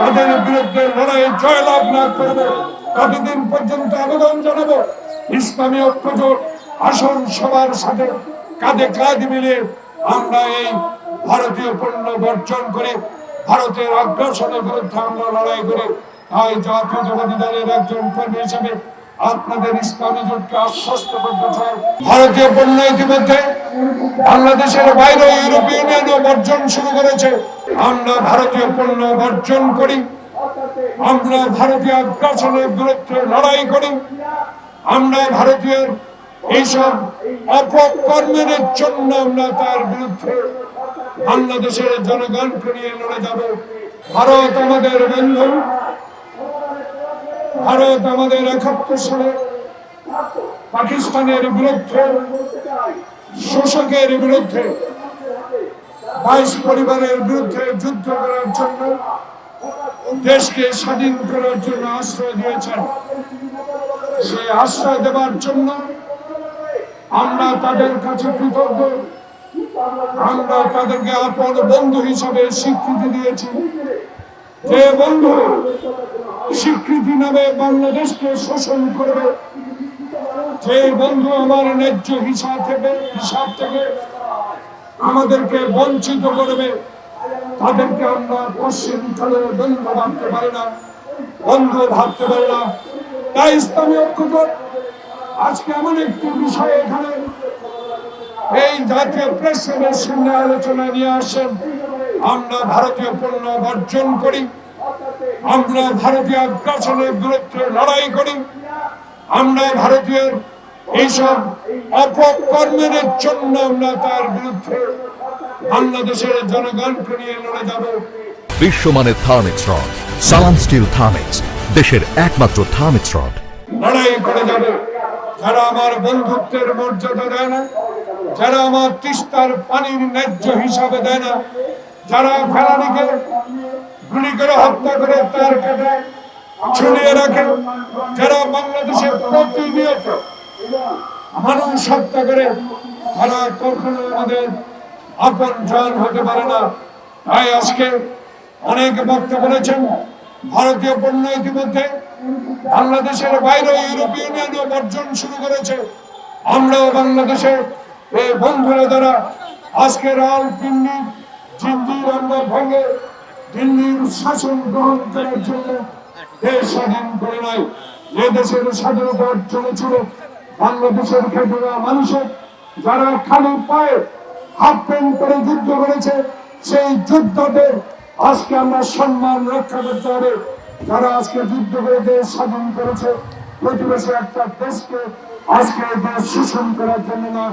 তাদের বিরুদ্ধে লড়াই জয়লাভ না করবে ততদিন পর্যন্ত আবেদন জানাব। ইসলামী ঐক্যজোট আসন সবার সাথে কাঁধে কাঁধ মিলিয়ে আমরা এই ভারতীয় পণ্য বর্জন করে, ভারতের অগ্রাসনের বিরুদ্ধে আমরা লড়াই করে। তাই জাতীয়তাবাদী দলের একজন কর্মী হিসেবে আপনাদের ইসলামী জোটকে আশ্বস্ত করতে চাই। ভারতীয় পণ্য ইতিমধ্যে বাংলাদেশের বাইরে ইউরোপীয় ইউনিয়নও বর্জন শুরু করেছে। আমরা ভারতীয় পণ্য বর্জন করি। আমরা ভারতীয় আগ্রাসনের বিরুদ্ধে লড়াই করি। আমরা ভারতীয় এইসব অপকর্মের জন্য আমরা তার বিরুদ্ধে বাংলাদেশের জনগণকে নিয়ে লড়ে যাব। ভারত আমাদের বন্ধু। ভারত আমাদের একাত্তর সালে পাকিস্তানের বিরুদ্ধে শোষকের বিরুদ্ধে, বাইশ পরিবারের বিরুদ্ধে যুদ্ধ করার জন্য, দেশকে স্বাধীন করার জন্য আশ্রয় দিয়েছেন। সেই আশ্রয় দেওয়ার জন্য আমরা তাদের কাছে কৃতজ্ঞ। আমরা তাদেরকে আপন বন্ধু হিসাবে স্বীকৃতি দিয়েছি। যে বন্ধু স্বীকৃতি নামে বাংলাদেশকে শোষণ করবে যে বন্ধু, আমার ন্যায্য হিসাব থেকে হিসাব থেকে আমাদেরকে বঞ্চিত করবে। তাদেরকে আমরা পশ্চিম কালে বন্ধু ভাবতে পারি না বন্ধু ভাবতে পারি না। তাই ইসলামী ঐক্যজোট আজকে এমন একটি বিষয় এখানে এই জাতীয় প্রেস ক্লাবের সামনে আলোচনা নিয়ে আসেন আমরা ভারতীয় পণ্য বর্জন করি, আমরা ভারতীয় আগ্রাসনের বিরুদ্ধে লড়াই করি। আমরা ভারতীয় এইসব অপকর্মের জন্য আমরা তার বিরুদ্ধে বাংলাদেশের জনগণকে নিয়ে লড়ে যাব। বিশ্বমানের Thermex rod Salam steel Thermex দেশের একমাত্র থার্মিক্স রড। লড়াই করে যাব। যারা আমার বন্ধুত্বের মর্যাদা দেয় না যারা আমার তিস্তার পানির ন্যায্য হিসাবে দেয় না যারা ফেলানিকে গুলি করে হত্যা করে তার কেটে ঝুলিয়ে রাখে। যারা বাংলাদেশে প্রতিনিয়ত মানুষ হত্যা করে, তারা কখনো আমাদের আপন জন হতে পারে না। তাই আজকে অনেক বক্তা বলেছেন, ভারতীয় পণ্য ইতিমধ্যে বাংলাদেশের বাইরে ইউরোপীয় ইউনিয়নও বর্জন শুরু করেছে। আমরাও বাংলাদেশে এই বন্ধুরা দ্বারা আজকে রাল পিন্ডি জিন্দির আমরা ভঙ্গে দিল্লির শাসন গ্রহণ করার জন্য দেশ যুদ্ধ আজকে আমরা সম্মান আজকে যুদ্ধ করে দেশ স্বাধীন করেছে, প্রতিবেশী একটা দেশকে আজকে দেশ শোষণ করার জন্য না।